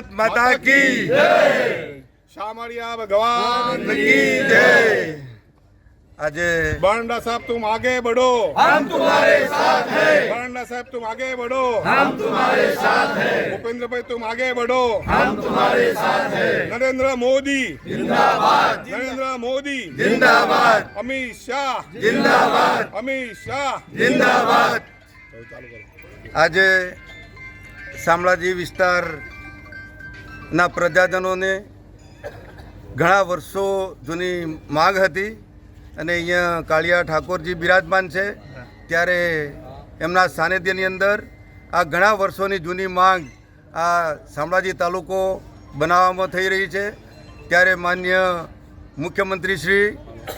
ભારત માતા કી જય. શામળિયા ભગવાન કી જય. આજે બારંડા સાહેબ તુમ આગે બઢો હમ તુમ્હારે સાથ હૈ. બારંડા સાહેબ તુમ આગે બઢો હમ તુમ્હારે સાથ હૈ. ભૂપેન્દ્રભાઈ તુમ આગે બઢો હમ તુમ્હારે સાથ હૈ. નરેન્દ્ર મોદી. જિંદાબાદ. નરેન્દ્ર મોદી. જિંદાબાદ. અમિત શાહ. જિંદાબાદ. અમિત શાહ. જિંદાબાદ. આજે શામળાજી વિસ્તાર વિસ્તારના પ્રજાજનોને ઘણા વર્ષો જૂની માગ હતી અને અહીંયા કાળિયા ઠાકોરજી બિરાજમાન છે. ત્યારે એમના સાનિધ્યની અંદર આ ઘણા વર્ષોની જૂની માંગ આ શામળાજી તાલુકો બનાવવામાં થઈ રહી છે. ત્યારે માન્ય મુખ્યમંત્રી શ્રી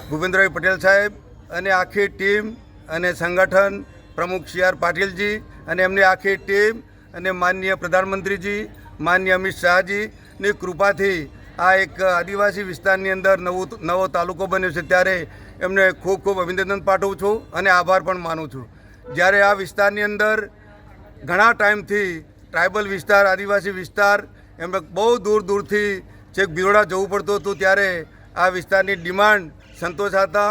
ભૂપેન્દ્રભાઈ પટેલ સાહેબ અને આખી ટીમ અને સંગઠન પ્રમુખ સી આર પાટીલજી અને એમની આખી ટીમ અને માનનીય પ્રધાનમંત્રીજી માન્ય અમિત શાહજીની કૃપાથી આ એક આદિવાસી વિસ્તારની અંદર નવું નવો તાલુકો બન્યો છે ત્યારે એમને ખૂબ ખૂબ અભિનંદન પાઠવું છું અને આભાર પણ માનું છું. જ્યારે આ વિસ્તારની અંદર ઘણા ટાઈમથી ટ્રાઇબલ વિસ્તાર, આદિવાસી વિસ્તાર એમને બહુ દૂર દૂરથી છેક બિરોડા જવું પડતું હતું ત્યારે આ વિસ્તારની ડિમાન્ડ સંતોષાતા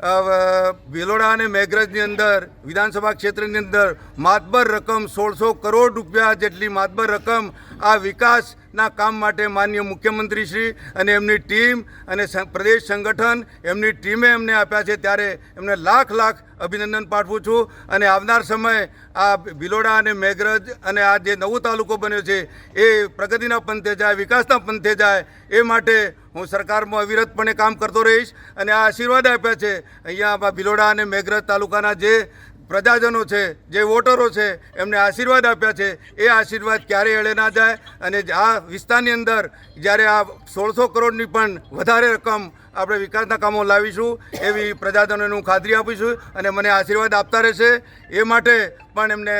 ભિલોડા અને મેઘરજની અંદર, વિધાનસભા ક્ષેત્રની અંદર માતબર રકમ સોળસો કરોડ રૂપિયા જેટલી માતબર રકમ આ વિકાસના કામ માટે માન્ય મુખ્યમંત્રી શ્રી અને એમની ટીમ અને પ્રદેશ સંગઠન એમની ટીમે એમને આપ્યા છે. ત્યારે એમને લાખ લાખ અભિનંદન પાઠવું છું અને આવનાર સમય આ ભિલોડા અને મેઘરજ અને આ જે નવો તાલુકો બન્યો છે, એ પ્રગતિના પંથે જાય, વિકાસના પંથે જાય, એ માટે હું સરકારમાં અવિરતપણે કામ કરતો રહીશ અને આ આશીર્વાદ આપ્યા છે. અહીંયા ભિલોડા અને મેઘરજ તાલુકાના જે પ્રજાજનો છે, જે વોટરો છે, એમને આશીર્વાદ આપ્યા છે. એ આશીર્વાદ ક્યારેય એળે ના જાય અને આ વિસ્તારની અંદર જ્યારે આ સોળસો કરોડની પણ વધારે રકમ આપણે વિકાસના કામો લાવીશું, એવી પ્રજાજનોને હું ખાતરી આપીશું અને મને આશીર્વાદ આપતા રહેશે. એ માટે પણ એમને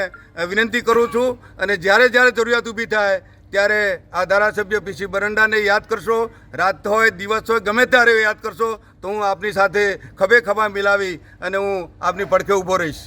વિનંતી કરું છું અને જ્યારે જ્યારે જરૂરિયાત ઊભી થાય ત્યારે આ ધારાસભ્ય પીસી બરંડાને યાદ કરશો. રાત હોય, દિવસ હોય, ગમે ત્યારે યાદ કરશો, તો હું આપની સાથે ખભે ખભા મિલાવી અને હું આપની પડખે ઊભો રહીશ.